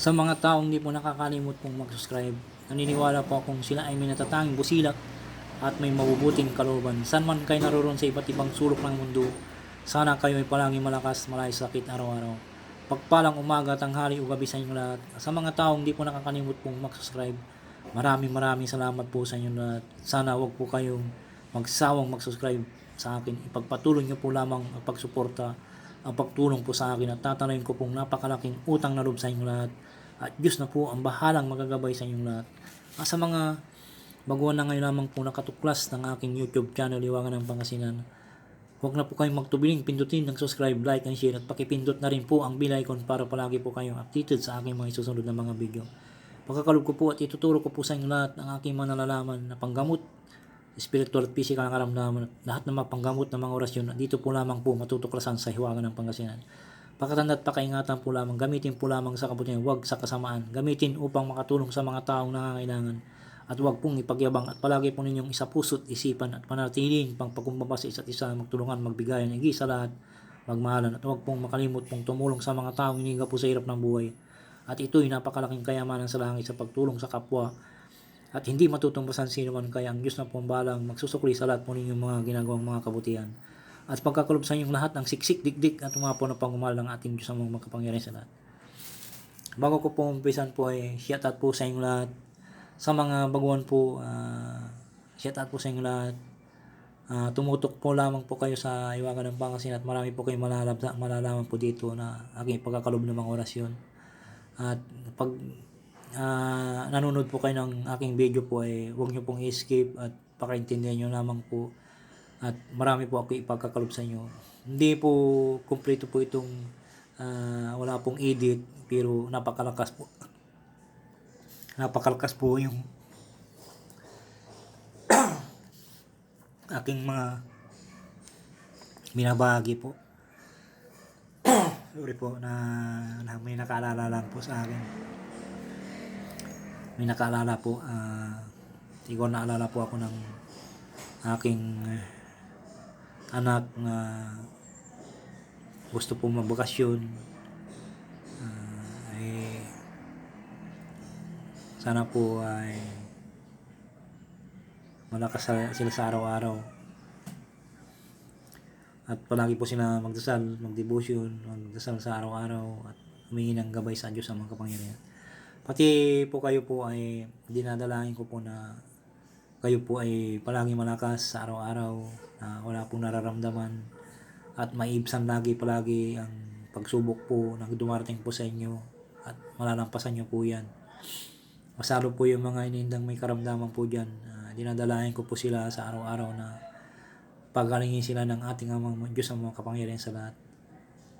Sa mga taong hindi po nakakalimot pong mag-subscribe, naniniwala po akong sila ay may natatanging busilak at may mabubuting kalooban. San man kayo naroon sa iba't ibang sulok ng mundo, sana kayo ay palagi malakas, malay sa sakit araw-araw. Pagpalang umaga, tanghali o gabi sa inyong lahat. Sa mga taong hindi po nakakalimot pong mag-subscribe, maraming maraming salamat po sa inyong lahat. Sana wag po kayong magsawang mag-subscribe sa akin. Ipagpatuloy niyo po lamang ang pagsuporta, ang pagtulong po sa akin at tatanayin ko pong napakalaking utang na loob sa inyong lahat. At Diyos na po ang bahalang magagabay sa inyong lahat. Ah, Sa mga baguhan na ngayon lamang po nakatuklas ng aking YouTube channel, Iwangan ng Pangasinan, Huwag na po kayong magtubiling pindutin ng subscribe, like, and share at pakipindot na rin po ang bell icon para palagi po kayong updated sa aking mga susunod na mga video. Pagkakalob ko po at ituturo ko po sa inyo lahat ng aking mga nalalaman na panggamot, spiritual at physical na karamdaman at lahat ng mga panggamot ng mga orasyon dito po lamang po matutuklasan sa hiwagan ng Pangasinan. Pakatanda at pakaingatan po lamang, gamitin po lamang sa kabutihan, huwag sa kasamaan. Gamitin upang makatulong sa mga taong nangangailangan at huwag pong ipagyabang at palagi po ninyong isa puso't isipan at panatilihin pang pagkumbaba sa isa't isa, magtulungan, magbigayan, higit sa lahat, magmahalan at huwag pong makalimot pong tumulong sa mga taong iniga po sa hirap ng buhay. At ito'y napakalaking kayamanan sa langit sa pagtulong sa kapwa at hindi matutumbasan sino man kaya ang Diyos na pong balang magsusukli sa lahat po ninyong mga ginagawang mga kabutihan. At pagkakalob sa inyong lahat ng siksik, dikdik at mga po na pangumahal ng ating Diyos ang mga makapangyarihan sa lahat. Bago ko po umpisan po ay shout out po sa inyong lahat sa mga baguhan po, uh, shout out po sa inyo lahat. Ah, tumutok po lamang po kayo sa Iwagan ng Pangasinan at marami po kayong malalab- malalaman po dito na aking pagkakalob ng mga orasyon. At pag ah, nanonood po kayo ng aking video po ay huwag nyo pong i-skip at pakaintindihan nyo lamang po. At marami po ako ipagkakalob sa inyo. Hindi po kumpleto po itong ah, wala pong edit pero napakalakas po napakalakas po yung aking mga binabahagi po. Sorry po na, na may nakaalala lang po sa akin. May nakaalala po, ah uh, naalala po ako ng aking anak na gusto po magbakasyon. Ah, eh, sana po ay malakas sila sa araw-araw. At palagi po sila magdasal, magdevotion, magdasal sa araw-araw at humingi ng gabay sa Diyos sa mga kapangyarihan. Pati po kayo po ay dinadalangin ko po na kayo po ay palagi malakas sa araw-araw na wala pong nararamdaman at maibsan lagi palagi ang pagsubok po na dumarating po sa inyo at malalampasan nyo po yan. Masalo po yung mga inindang may karamdaman po dyan. Ah, dinadalayan ko po sila sa araw-araw na pagalingin sila ng ating amang Diyos ang mga kapangyarihan sa lahat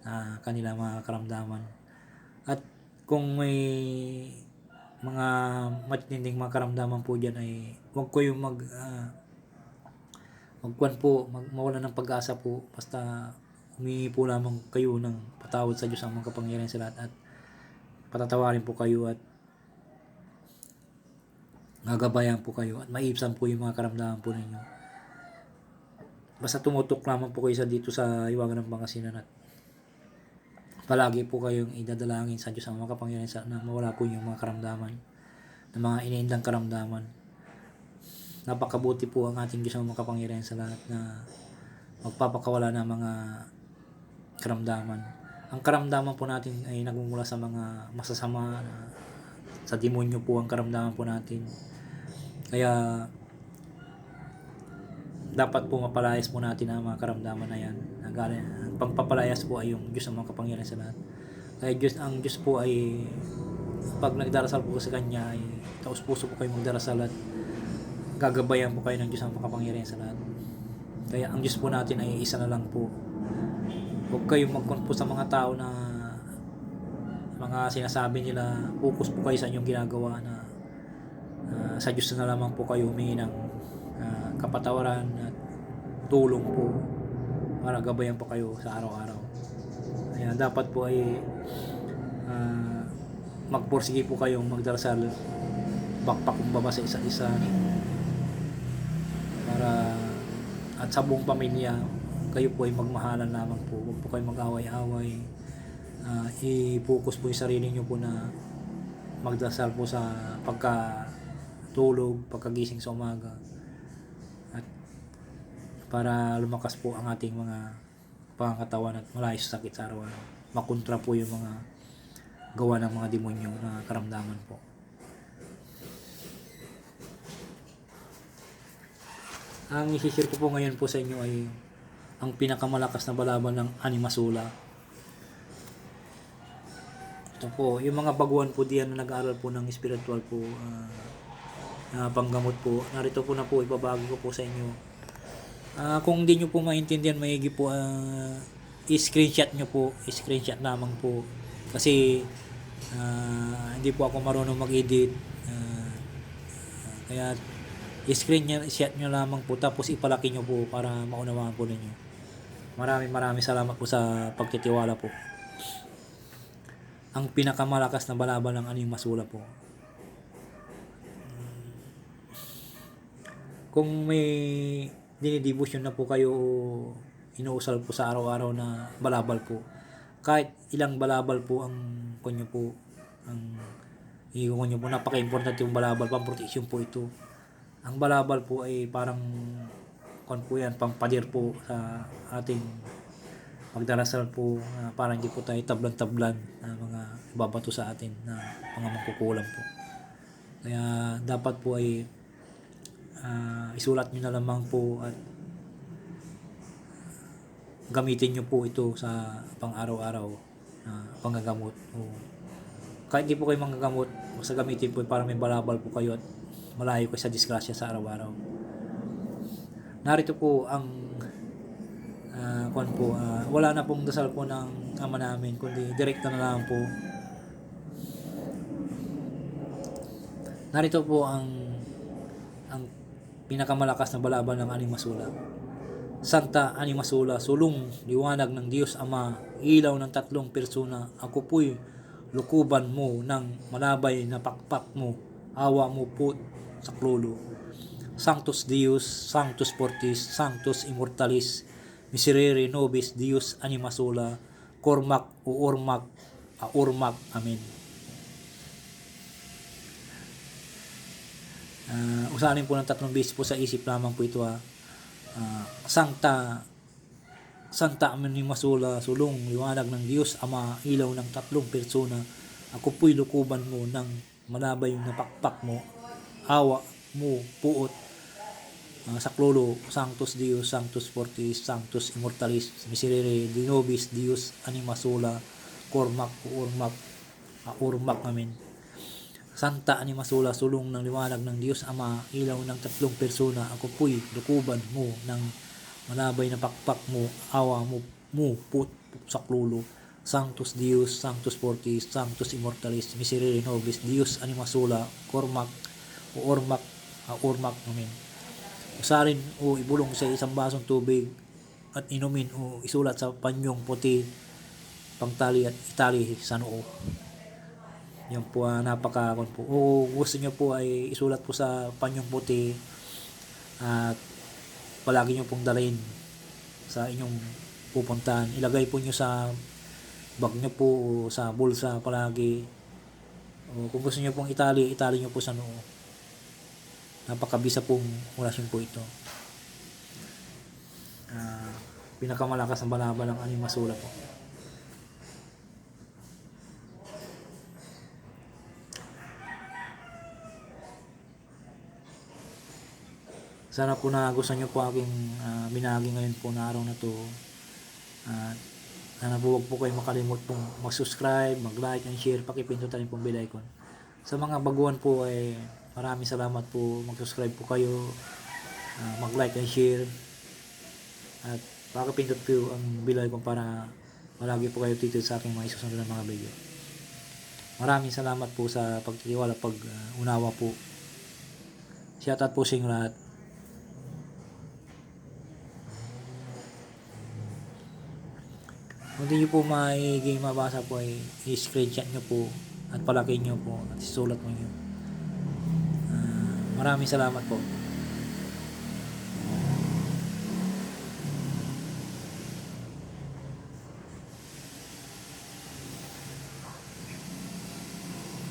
na kanila mga karamdaman. At kung may mga matinding mga karamdaman po dyan ay huwag ko yung mag uh, magkuhan po, mag, mawala ng pag-asa po basta humingi po lamang kayo ng patawad sa Diyos ang mga kapangyarihan sa lahat at patatawarin po kayo at gagabayan po kayo at maibsan po yung mga karamdaman po ninyo. Basta tumutok lamang po kayo sa dito sa Iwagan ng Pangasinan at palagi po kayong idadalangin sa Diyos ang mga kapangyarihan sa, na mawala po yung mga karamdaman ng mga iniindang karamdaman. Napakabuti po ang ating Diyos ang mga kapangyarihan sa lahat na magpapakawala ng mga karamdaman. Ang karamdaman po natin ay nagmumula sa mga masasama na sa demonyo po ang karamdaman po natin. Kaya dapat po mapalayas po natin ang mga karamdaman na yan. Ang pagpapalayas po ay yung Diyos ang mga kapangyarihan sa lahat. Kaya Diyos, ang Diyos po ay pag nagdarasal po sa Kanya ay taos puso po kayo magdarasal at gagabayan po kayo ng Diyos ang mga kapangyarihan sa lahat. Kaya ang Diyos po natin ay isa na lang po. Huwag kayong magkon po sa mga tao na mga sinasabi nila, focus po kayo sa inyong ginagawa na ah, sa Diyos na lamang po kayo humingi ng ah, kapatawaran at tulong po para gabayan po kayo sa araw-araw. Kaya dapat po ay ah, magpursige po kayong magdarasal bakpakumbaba sa isa't isa para at sa buong pamilya kayo po ay magmahalan lamang po huwag po kayo mag-away-away Ah, i-focus po yung sarili nyo po na magdasal po sa pagka tulog, pagkagising sa umaga. Para lumakas po ang ating mga pangangatawan at malayo sa sakit sa araw-araw. Makontra po yung mga gawa ng mga demonyo na karamdaman po. Ang isishare ko po ngayon po sa inyo ay ang pinakamalakas na balaban ng animasula. Ito po, yung mga baguhan po diyan na nag-aaral po ng spiritual po, ah, na panggamot po. Narito po na po, ibabagi ko po sa inyo. Ah, kung hindi nyo po maintindihan maigi po, ah, i-screenshot nyo po, i-screenshot lamang po. Kasi ah, hindi po ako marunong mag-edit. Ah, kaya i-screenshot nyo lamang po tapos ipalaki nyo po para maunawaan po ninyo. Maraming maraming salamat po sa pagtitiwala po. Ang pinakamalakas na balaban ng aning masula po. Kung may dinidibusyon na po kayo o inuusal po sa araw-araw na balabal po, kahit ilang balabal po ang kunyo po, ang iiwan nyo po, napaka-importante yung balabal, pang-protection po ito. Ang balabal po ay parang kon po yan, pampadir po sa ating pagdarasal po na para hindi po tayo tablan-tablan na mga babato sa atin na mga mangkukulam po. Kaya dapat po ay ah, isulat nyo na lamang po at gamitin nyo po ito sa pang-araw-araw na panggagamot. O, kahit di po kayo manggagamot, basta gamitin po para may balabal po kayo at malayo kayo sa disgrasya sa araw-araw. Narito po ang ah kwan po, ah, wala na pong dasal po ng ama namin, kundi direkta na lang po. Narito po ang ang pinakamalakas na balaban ng Animasula. Santa Animasula, sulong liwanag ng Diyos Ama, ilaw ng tatlong persona, ako po'y lukuban mo ng malabay na pakpak mo, awa mo po sa klulo. Sanctus Deus, Sanctus Fortis, Sanctus Immortalis, Miserere Nobis Deus Animasula, Cormac o Ormac, Aurmac, Amen. Ah, usahanin po ng tatlong beses po sa isip lamang po ito ha. Ah, Santa Santa Animasula, sulong liwanag ng Diyos Ama, ilaw ng tatlong persona. Ako po'y lukuban mo ng malabay na pakpak mo, awa mo, puot, uh, saklolo, Sanctus Deus, Sanctus Fortis, Sanctus Immortalis, Miserere, Dinobis, Deus, Animasula, Cormac, Urmac, uh, Urmac, Amen. Santa Animasula, sulong ng liwanag ng Diyos Ama, ilaw ng tatlong persona, ako po'y lukuban mo ng malabay na pakpak mo, awa mo, mo, put, saklolo, Sanctus Deus, Sanctus Fortis, Sanctus Immortalis, Miserere Nobis, Deus Animasula, Cormac, o Ormac, uh, Ormac, Amen. Usarin o ibulong sa isang basong tubig at inumin o isulat sa panyong puti, pangtali at itali sa noo. Yan po ah, napaka kun po. O gusto nyo po ay isulat po sa panyong puti at palagi nyo pong dalhin sa inyong pupuntahan. Ilagay po nyo sa bag nyo po o sa bulsa palagi. O kung gusto nyo pong itali, itali nyo po sa noo. Napakabisa pong orasyon po ito. Ah, pinakamalakas ang balaban ng animasula po. Sana po na gusto nyo po aking uh, binagi ngayon po na araw na to. At sana po huwag po kayo makalimot pong mag-subscribe, mag-like and share, pakipindutan yung pong bell icon. Sa mga baguhan po ay maraming salamat po, mag-subscribe po kayo, uh, mag-like and share. At pakipindot po ang bell icon para malagi po kayo dito sa aking mga isusunod na mga video. Maraming salamat po sa pagtitiwala, pag uh, unawa po. Shoutout po sa inyo lahat. Kung hindi nyo po maiging mabasa po ay i-screenshot nyo po at palaki nyo po at isulat mo nyo. Ah, maraming salamat po.